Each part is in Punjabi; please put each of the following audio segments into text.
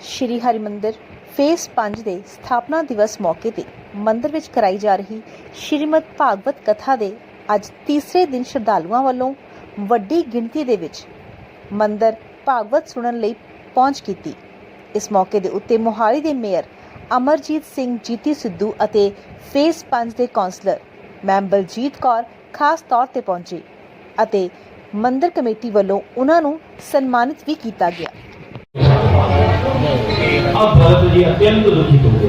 ਸ਼੍ਰੀ ਹਰਿਮੰਦਰ ਫੇਸ 5 ਦੇ ਸਥਾਪਨਾ ਦਿਵਸ ਮੌਕੇ ਤੇ ਮੰਦਰ ਵਿੱਚ ਕਰਾਈ ਜਾ ਰਹੀ ਸ਼੍ਰੀਮਦ ਭਾਗਵਤ ਕਥਾ ਦੇ ਅੱਜ ਤੀਸਰੇ ਦਿਨ ਸ਼ਰਧਾਲੂਆਂ ਵੱਲੋਂ ਵੱਡੀ ਗਿਣਤੀ ਦੇ ਵਿੱਚ ਮੰਦਰ ਭਾਗਵਤ ਸੁਣਨ ਲਈ ਪਹੁੰਚ ਕੀਤੀ। ਇਸ ਮੌਕੇ ਦੇ ਉੱਤੇ ਮੋਹਾਲੀ ਦੇ ਮੇਅਰ ਅਮਰਜੀਤ ਸਿੰਘ ਜੀਤੀ ਸਿੱਧੂ ਅਤੇ ਫੇਸ 5 ਦੇ ਕਾਉਂਸਲਰ ਮੈਮ ਬਲਜੀਤ ਕੌਰ ਖਾਸ ਤੌਰ ਤੇ ਪਹੁੰਚੇ ਅਤੇ ਮੰਦਰ ਕਮੇਟੀ ਵੱਲੋਂ ਉਹਨਾਂ ਨੂੰ ਸਨਮਾਨਿਤ ਵੀ ਕੀਤਾ ਗਿਆ। اب بھرت جی اتنت دکھت ہو گئے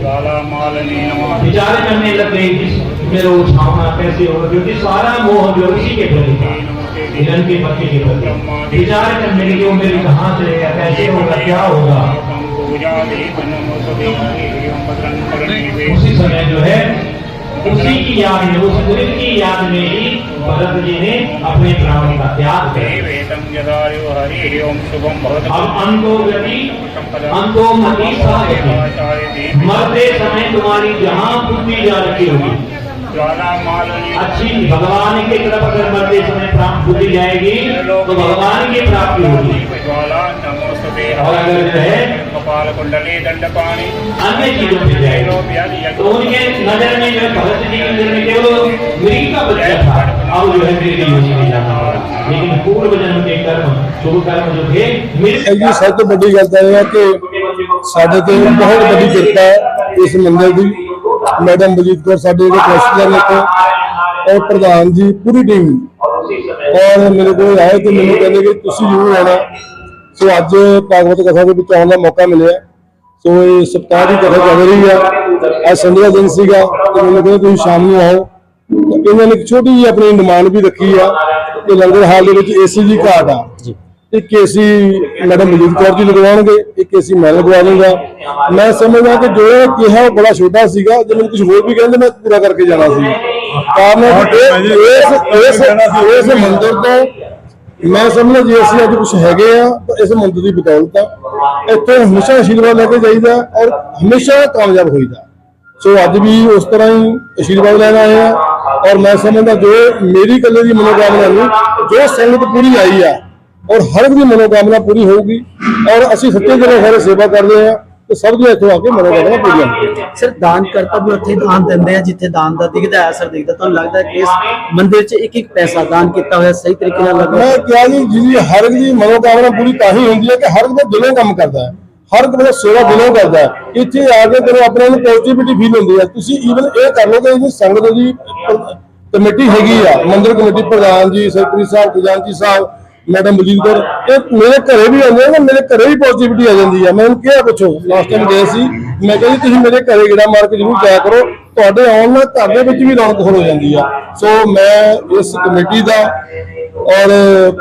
بیچارے کرنے لگ گئے جس میرے اچھاؤنا کیسے ہوگا کیونکہ سارا موہ جو اسی کے بھلے کا ہرن کے بچے کے بھلے بیچارے کرنے لگے وہ میرے کہاں سے لے گا کیسے ہوگا کیا ہوگا؟ اسی سمے جو ہے اسی کی یاد میں اس مرد کی یاد میں ہی بھرت جی نے اپنے پران کا تیاگ کیا۔ اب ان کو گتی ان کو متی صاحب مرتے سمیں تمہاری جہاں پھٹتی جا رکھی ہوگی۔ اچھی بھگوان کے طرف اگر مرتے سمیں کھلی جائے گی تو بھگوان کی پراپتی ہوگی۔ اور اگر جو ہے انیہ چیزوں پہ جائے تو ان کے نظر میں جو بھگت جی کے نظر میں کہ وہ مری کا بچہ تھا۔ اب جو ہے میری لیے یوشی میں جانا ہوگا لیکن پورو جنم کے کرم شروع کرم جو تھے یہ سب تو بڑی جاتا ہے کہ ਸਾਡੇ تو بہت بڑی ਕਿਰਪਾ ہے اس مندر ਦੀ ਮੈਡਮ ਬਜੀਤ ਕੌਰ ਸਾਡੇ ਦੇ ਕੌਂਸਲਰ ਨੇ ਔਰ ਪ੍ਰਧਾਨ ਜੀ ਪੂਰੀ ਟੀਮ ਔਰ ਮੇਰੇ ਕੋਲ ਆਏ ਤੇ ਮੈਨੂੰ ਕਹਿੰਦੇ ਕਿ ਤੁਸੀਂ ਜ਼ਰੂਰ ਆਉਣਾ। ਸੋ ਅੱਜ ਭਾਗਵਤ ਕਥਾ ਦੇ ਵਿੱਚ ਆਉਣ ਦਾ ਮੌਕਾ ਮਿਲਿਆ। ਸੋ ਇਹ ਸਪਤਾਹ ਦੀ ਕਥਾ ਚੱਲ ਰਹੀ ਆ। ਅੱਜ ਸੰਡੇ ਦਾ ਦਿਨ ਸੀਗਾ ਤੇ ਮੈਨੂੰ ਕਹਿੰਦੇ ਤੁਸੀਂ ਸ਼ਾਮ ਨੂੰ ਆਓ। ਇਹਨਾਂ ਨੇ ਇੱਕ ਛੋਟੀ ਜਿਹੀ ਆਪਣੀ ਡਿਮਾਂਡ ਵੀ ਰੱਖੀ ਆ ਕਿ ਲੰਗਰ ਹਾਲ ਦੇ ਵਿੱਚ ਏਸੀ ਦੀ ਘਾਟ ਆ। ਇੱਕ ਏਸੀ ਮੈਡਮ ਮਜੀਦ ਕੌਰ ਜੀ ਲਗਵਾਉਣਗੇ ਇੱਕ ਏਸੀ ਮੈਂ ਲਗਵਾ ਦੂੰਗਾ ਮੈਂ ਸਮਝਦਾ ਕਿ ਜੋ ਕਿਹਾ ਉਹ ਬੜਾ ਛੋਟਾ ਸੀਗਾ ਜੇ ਮੈਨੂੰ ਕੁਝ ਹੋਰ ਵੀ ਕਹਿੰਦੇ ਮੈਂ ਪੂਰਾ ਕਰਕੇ ਜਾਣਾ ਸੀ। ਇਹ- ਇਸ ਇਸ ਇਸ ਮੰਦਿਰ ਤੋਂ ਮੈਂ ਸਮਝਦਾ ਜੇ ਅਸੀਂ ਅੱਜ ਕੁਝ ਹੈਗੇ ਆ ਤਾਂ ਇਸ ਮੰਦਿਰ ਦੀ ਬਦੌਲਤ ਆ। ਇੱਥੇ ਹਮੇਸ਼ਾ ਆਸ਼ੀਰਵਾਦ ਲੈ ਕੇ ਜਾਈਦਾ ਔਰ ਹਮੇਸ਼ਾ ਕਾਮਯਾਬ ਹੋਈਦਾ। ਸੋ ਅੱਜ ਵੀ ਉਸ ਤਰ੍ਹਾਂ ਹੀ ਆਸ਼ੀਰਵਾਦ ਲੈਣ ਆਏ ਆ ਔਰ ਮੈਂ ਸਮਝਦਾ ਜੋ ਮੇਰੀ ਇਕੱਲੇ ਦੀ ਮਨੋਕਾਮਨਾ ਨਹੀਂ ਜੋ ਸੰਗਤ ਪੂਰੀ ਆਈ ਆ ਔਰ ਹਰ ਇੱਕ ਦੀ ਮਨੋਕਾਮਨਾ ਪੂਰੀ ਹੋਊਗੀ ਔਰ ਅਸੀਂ ਸੱਚੇ ਦਿਲੋਂ ਸਾਰੇ ਸੇਵਾ ਕਰਦੇ ਆ। ਤੇ ਸਭ ਦੀ ਇੱਥੋਂ ਆ ਕੇ ਪੂਰੀ ਹੋਣਗੀ ਸਰ ਦਾਨ ਕਰਤਾ ਵੀ ਉੱਥੇ ਦਾਨ ਦਿੰਦੇ ਆ ਜਿੱਥੇ ਦਾਨ ਦਾ ਦਿਖਦਾ ਹੈ ਅਸਰ ਦਿਖਦਾ। ਤੁਹਾਨੂੰ ਲੱਗਦਾ ਹੈ ਕਿ ਇਸ ਮੰਦਿਰ 'ਚ ਇੱਕ ਇੱਕ ਪੈਸਾ ਦਾਨ ਕੀਤਾ ਹੋਇਆ ਸਹੀ ਤਰੀਕੇ ਨਾਲ ਲੱਗਾ ਮੈਂ ਕਿਹਾ ਜੀ ਜਿਹਦੀ ਹਰ ਇੱਕ ਦੀ ਮਨੋਕਾਮਨਾ ਪੂਰੀ ਤਾਂ ਹੀ ਹੁੰਦੀ ਹੈ ਕਿ ਹਰ ਇੱਕ ਦਾ ਦਿਲੋਂ ਕੰਮ ਕਰਦਾ ਹੈ। ਹਰ ਇੱਕ ਬੰਦਾ ਸੇਵਾ ਦਿਲੋਂ ਕਰਦਾ ਹੈ। ਇੱਥੇ ਆ ਕੇ ਤੈਨੂੰ ਆਪਣੇ ਨੂੰ ਪੋਜ਼ਿਟਿਵਿਟੀ ਫੀਲ ਹੁੰਦੀ ਹੈ। ਤੁਸੀਂ ਈਵਨ ਇਹ ਕਰ ਲਓ ਕਿ ਇਹਦੀ ਸੰਗਤ ਦੀ ਕਮੇਟੀ ਹੈਗੀ ਆ ਮੰਦਿਰ ਕਮੇਟੀ ਪ੍ਰਧਾਨ ਜੀ ਸੈਕਟਰੀ ਸਾਹਿਬ ਖਜ਼ਾਨਚੀ ਸਾਹਿਬ ਮੈਡਮ ਬਲਜੀਤ ਕੌਰ ਇਹ ਮੇਰੇ ਘਰੇ ਵੀ ਆਉਂਦੇ ਨੇ, ਮੇਰੇ ਘਰੇ ਵੀ ਪੋਜ਼ਿਟਿਵਿਟੀ ਆ ਜਾਂਦੀ ਆ। ਮੈਂ ਉਹਨੂੰ ਕਿਹਾ, ਪੁੱਛੋ ਲਾਸਟ ਟਾਈਮ ਗਏ ਸੀ। ਮੈਂ ਕਿਹਾ ਜੀ, ਤੁਸੀਂ ਮੇਰੇ ਘਰੇ ਗੇੜਾ ਮਾਰ ਕੇ ਜ਼ਰੂਰ ਜਾਇਆ ਕਰੋ। ਤੁਹਾਡੇ ਆਉਣ ਨਾਲ ਘਰ ਦੇ ਵਿੱਚ ਵੀ ਰੌਣਕ ਹੋ ਜਾਂਦੀ ਆ। ਸੋ ਮੈਂ ਇਸ ਕਮੇਟੀ ਦਾ ਔਰ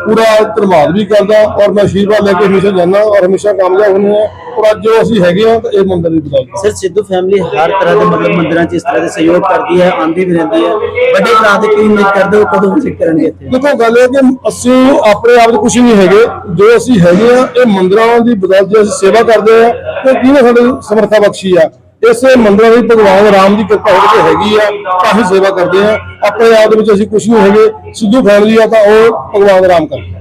ਪੂਰਾ ਧੰਨਵਾਦ ਵੀ ਕਰਦਾ ਔਰ ਮੈਂ ਆਸ਼ੀਰਵਾਦ ਲੈ ਕੇ ਹਮੇਸ਼ਾ ਜਾਂਦਾ ਔਰ ਹਮੇਸ਼ਾ ਕਾਮਯਾਬ ਹੁੰਦੇ ਆ। ਔਰ ਅੱਜ ਜੋ ਅਸੀਂ ਹੈਗੇ ਆ ਤਾਂ ਇਹ ਮੰਦਿਰ ਦੀ ਬਦੌਲਤ ਸਰ ਸਿੱਧੂ ਫੈਮਿਲੀ ਹਰ ਤਰ੍ਹਾਂ ਦੇ ਮਤਲਬ ਮੰਦਿਰਾਂ 'ਚ ਇਸ ਤਰ੍ਹਾਂ ਦੇ ਸਹਿਯੋਗ ਕਰਦੀ ਹੈ ਆਂਦੀ ਵੀ ਰਹਿੰਦੀ ਹੈ। ਵੱਡੇ ਭਰਾ ਦੇ ਕੀ ਉਮੀਦ ਕਰਦੇ ਹੋ ਕਦੋਂ ਵਿਜ਼ਿਟ ਕਰਨਗੇ ਇੱਥੇ? ਦੇਖੋ ਗੱਲ ਇਹ ਕਿ ਅਸੀਂ ਆਪਣੇ ਆਪ 'ਚ ਕੁਝ ਨਹੀਂ ਹੈਗੇ। ਜੋ ਅਸੀਂ ਹੈਗੇ ਆ ਇਹ ਮੰਦਿਰਾਂ ਦੀ ਬਦੌਲਤ ਜੇ ਅਸੀਂ ਸੇਵਾ ਕਰਦੇ ਆ ਤੇ ਕਿਹਨੇ ਸਾਡੇ ਸਮਰੱਥਾ ਬਖਸ਼ੀ ਆ? ਇਸੇ ਮੰਦਿਰਾਂ ਦੀ ਭਗਵਾਨ ਰਾਮ ਦੀ ਕਿਰਪਾ ਹੋ ਕੇ ਹੈਗੀ ਆ ਕਾਫੀ ਸੇਵਾ ਕਰਦੇ ਆ ਆਪਣੇ ਆਪ ਦੇ ਵਿੱਚ ਅਸੀਂ ਕੁਝ ਨਹੀਂ ਹੈਗੇ। ਸਿੱਧੂ ਫੈਮਿਲੀ ਆ ਤਾਂ ਉਹ ਭਗਵਾਨ ਰਾਮ ਕਰਦੇ ਆ।